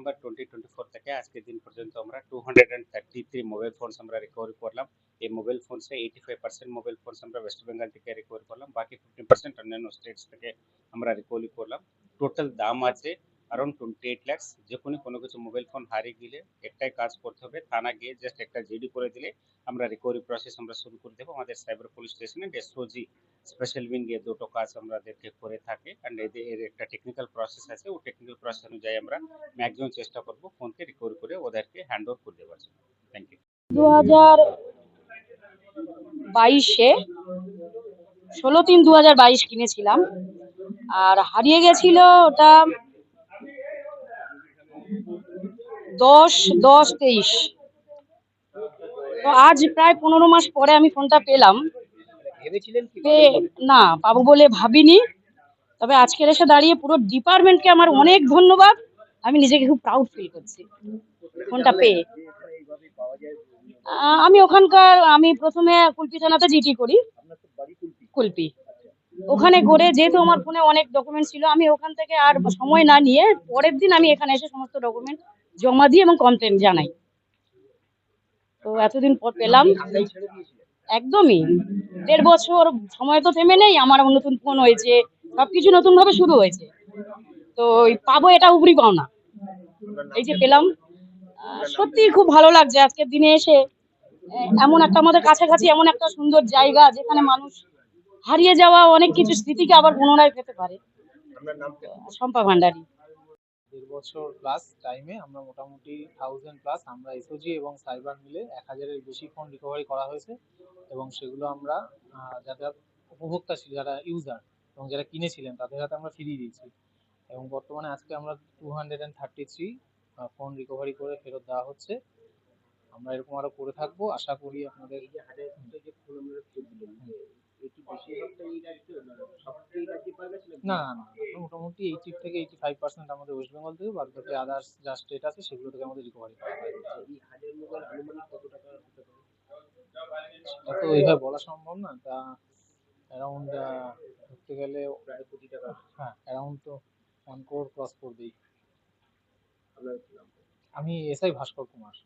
December twenty twenty four থেকে আজকের দিন পর্যন্ত আমরা two hundred and thirty three mobile phones আমরা রিকভারি করলাম এই mobile ফোনসে eighty five percent mobile phones আমরা ওয়েস্ট বেঙ্গল থেকে রিকভারি করলাম বাকি ফিফটিন পার্সেন্ট অন্যান্য স্টেটস থেকে আমরা রিকভারি করলাম টোটাল দাম আছে অ্যারাউন্ড টোয়েন্টি এইট ল্যাক্স যে কোনো কিছু মোবাইল ফোন হারিয়ে গেলে একটাই কাজ করতে হবে থানা গিয়ে জাস্ট একটা জিডি করে দিলে আমরা রিকভারি প্রসেস আমরা শুরু করে দেবো আমাদের সাইবার পুলিশ স্টেশনে এসওজি স্পেশাল উইং এ দুটো কাজ আমাদেরকে করে থাকে অ্যান্ড এদের এর একটা টেকনিক্যাল প্রসেস আছে, ও টেকনিক্যাল প্রসেস অনুযায়ী আমরা ম্যাক্সিমাম চেষ্টা করব ফোনকে রিকভারি করে ওদেরকে হ্যান্ড ওভার করে দেওয়ার জন্য। থ্যাংক ইউ দু হাজার বাইশে, ষোলো তিন দু হাজার বাইশ কিনেছিলাম, আর হারিয়ে গেছিল ওটা দশ দশ তেইশ। তো আজ প্রায় পনেরো মাস পরে আমি ফোনটা পেলাম। না পাবো বলে ভাবিনি। তবে আজকের এসে দাঁড়িয়ে পুরো ডিপার্টমেন্টকে আমার অনেক ধন্যবাদ। আমি নিজেকে খুব প্রাউড ফিল করছি ফোনটা পেয়ে। আমি ওখানকার আমি প্রথমে কুলপি থানাতে জিটি করি। কুলপি। ওখানে করে যেহেতু আমার ফোনে অনেক ডকুমেন্ট ছিল, আমি ওখান থেকে আর সময় না নিয়ে পরের দিন আমি এখানে এসে সমস্ত ডকুমেন্ট জমা দিয়ে এবং কমপ্লেন জানাই। তো এতদিন পর পেলাম। একদমই। দেড় বছর সময় তো থেমে নেই, আমার নতুন ফোন হয়েছে, সবকিছু নতুন ভাবে শুরু হয়েছে। তো পাবো এটা উপরি পাওনা। এই যে পেলাম। সত্যি খুব ভালো লাগছে আজকের দিনে এসে। এমন একটা আমাদের কাছাকাছি এমন একটা সুন্দর জায়গা যেখানে মানুষ হারিয়ে যাওয়া অনেক কিছু স্মৃতিকে আবার পুনরায় পেতে পারে। শম্পা ভান্ডারী। দেড় বছর প্লাস টাইমে আমরা মোটামুটি থাউজেন্ড প্লাস আমরা এসওজি এবং সাইবার মিলে এক হাজারের বেশি ফোন রিকভারি করা হয়েছে এবং সেগুলো আমরা যারা উপভোক্তা ছিল যারা ইউজার এবং যারা কিনেছিলেন তাদের হাতে আমরা ফিরিয়ে দিয়েছি। এবং বর্তমানে আজকে আমরা two hundred and thirty three phone recovery করে ফেরত দেওয়া হচ্ছে। আমরা এরকম আরও করে থাকব। আশা করি আপনাদের না না মোটামুটি এইটি থেকে এইটি ফাইভ পার্সেন্ট আমাদের ওয়েস্ট বেঙ্গল থেকে বাদ বাকি আদার্স যা স্টেট আছে সেগুলো থেকে আমাদের রিকভারি করা হয়। তা এইভাবে বলা সম্ভব না তা অ্যারাউন্ড ধরতে গেলে প্রায় কোটি টাকা। হ্যাঁ অ্যারাউন্ড তো ওয়ান ক্রোর ক্রস করবেই। আমি এসআই ভাস্কর কুমার।